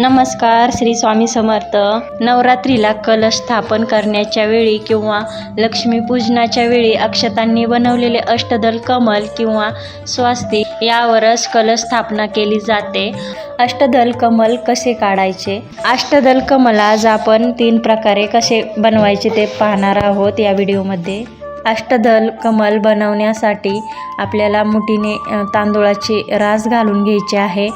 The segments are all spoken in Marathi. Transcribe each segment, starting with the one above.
नमस्कार श्री स्वामी समर्थ. नवरात्रीला कलश स्थापन करण्याच्या वेळी किंवा लक्ष्मीपूजनाच्या वेळी अक्षतांनी बनवलेले अष्टदल कमल किंवा स्वास्ती यावरच कलश स्थापना केली जाते. अष्टदल कमल कसे काढायचे? अष्टदल कमल आज आपण तीन प्रकारे कसे बनवायचे ते पाहणार आहोत या व्हिडिओमध्ये. अष्टदल कमल बनवण्यासाठी आपल्याला मुठीने अ, तांदूळाची रास घालून घ्यायची आहे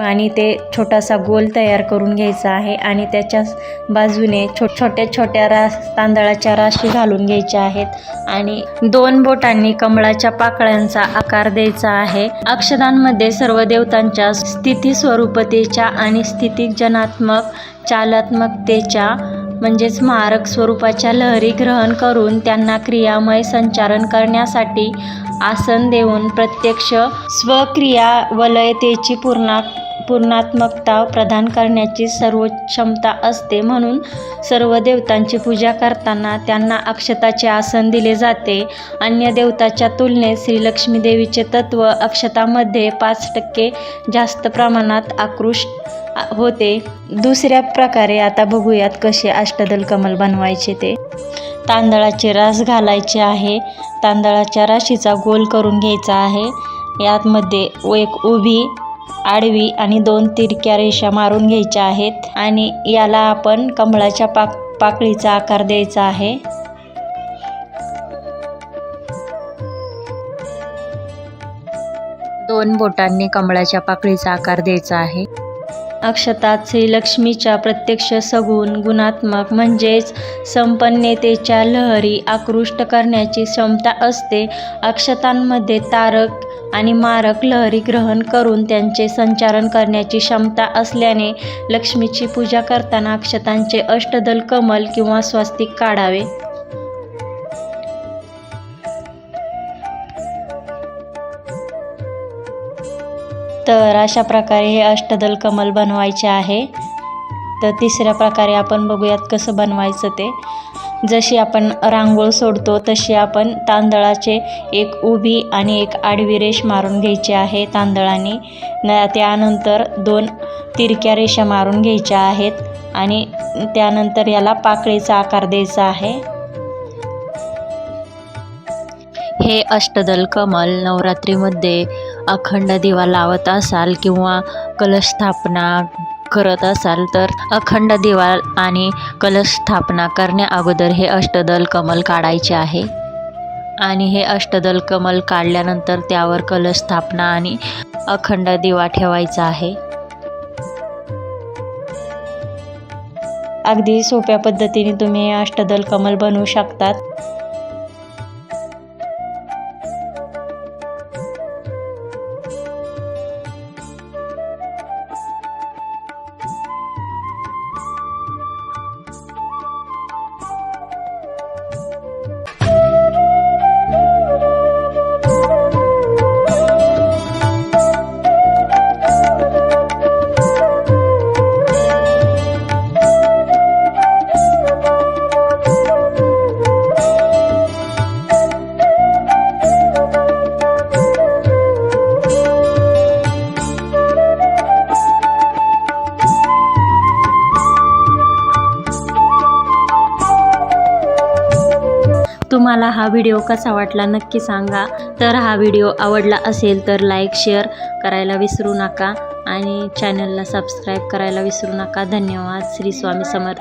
आणि ते छोटासा गोल तयार करून घ्यायचा आहे आणि त्याच्या बाजूने छो छोट्या छोट्या रास तांदळाच्या राशी घालून घ्यायच्या आहेत आणि दोन बोटांनी कमळाच्या पाकळ्यांचा आकार द्यायचा आहे. अक्षरांमध्ये सर्व देवतांच्या स्थिती स्वरूपतेच्या आणि स्थितिजनात्मक चालात्मकतेच्या म्हणजेच मारक स्वरूपाच्या लहरी ग्रहण करून त्यांना क्रियामय संचारण करण्यासाठी आसन देऊन प्रत्यक्ष स्वक्रिया वलयतेची पूर्णा पूर्णात्मकता प्रदान करण्याची सर्व क्षमता असते. म्हणून सर्व देवतांची पूजा करताना त्यांना अक्षताचे आसन दिले जाते. अन्य देवताच्या तुलनेत श्रीलक्ष्मी देवीचे तत्व अक्षतामध्ये पाच टक्के जास्त प्रमाणात आकृष्ट होते. दुसऱ्या प्रकारे आता बघूयात कसे अष्टदल कमल बनवायचे ते. तांदळाचे रास घालायचे आहे. तांदळाच्या राशीचा गोल करून घ्यायचा आहे. यातमध्ये व एक उभी आडवी आणि दोन तिरक्या रेषा मारून घ्यायच्या आहेत आणि याला आपण कमळाच्या पाक पाकळीचा आकार द्यायचा आहे. दोन बोटांनी कमळाच्या पाकळीचा आकार द्यायचा आहे. अक्षतात श्रीलक्ष्मीच्या प्रत्यक्ष सगुण गुणात्मक म्हणजेच संपन्नतेच्या लहरी आकृष्ट करण्याची क्षमता असते. अक्षतांमध्ये तारक आणि मारक लहरी ग्रहण करून त्यांचे संचारण करण्याची क्षमता असल्याने लक्ष्मीची पूजा करताना अक्षतांचे अष्टदल कमल किंवा स्वस्तिक काढावे. तर अशा प्रकारे हे अष्टदल कमल बनवायचे आहे. तर तिसऱ्या प्रकारे आपण बघूयात कसं बनवायचं ते. जशी आपण रांगोळ सोडतो तशी आपण तांदळाचे एक उभी आणि एक आडवी रेष मारून घ्यायची आहे तांदळाने. न त्यानंतर दोन तिरक्या रेषा मारून घ्यायच्या आहेत आणि त्यानंतर याला पाकळीचा आकार द्यायचा आहे. हे अष्टदल कमल नवरात्रीमध्ये अखंड दिवा लावत असाल किंवा कलश स्थापना करत असाल तर अखंड दिवा आणि कलश स्थापना करण्याअगोदर हे अष्टदल कमल काढायचे आहे. आणि हे अष्टदल कमल काढल्यानंतर त्यावर कलश स्थापना आणि अखंड दिवा ठेवायचा आहे. अगदी सोप्या पद्धतीने तुम्ही अष्टदल कमल बनवू शकतात. तुम्हाला हा व्हिडिओ कसा वाटला नक्की सांगा. तर हा व्हिडिओ आवडला असेल तर लाईक शेअर करायला विसरू नका आणि चॅनलला सबस्क्राईब करायला विसरू नका. धन्यवाद. श्री स्वामी समर्थ.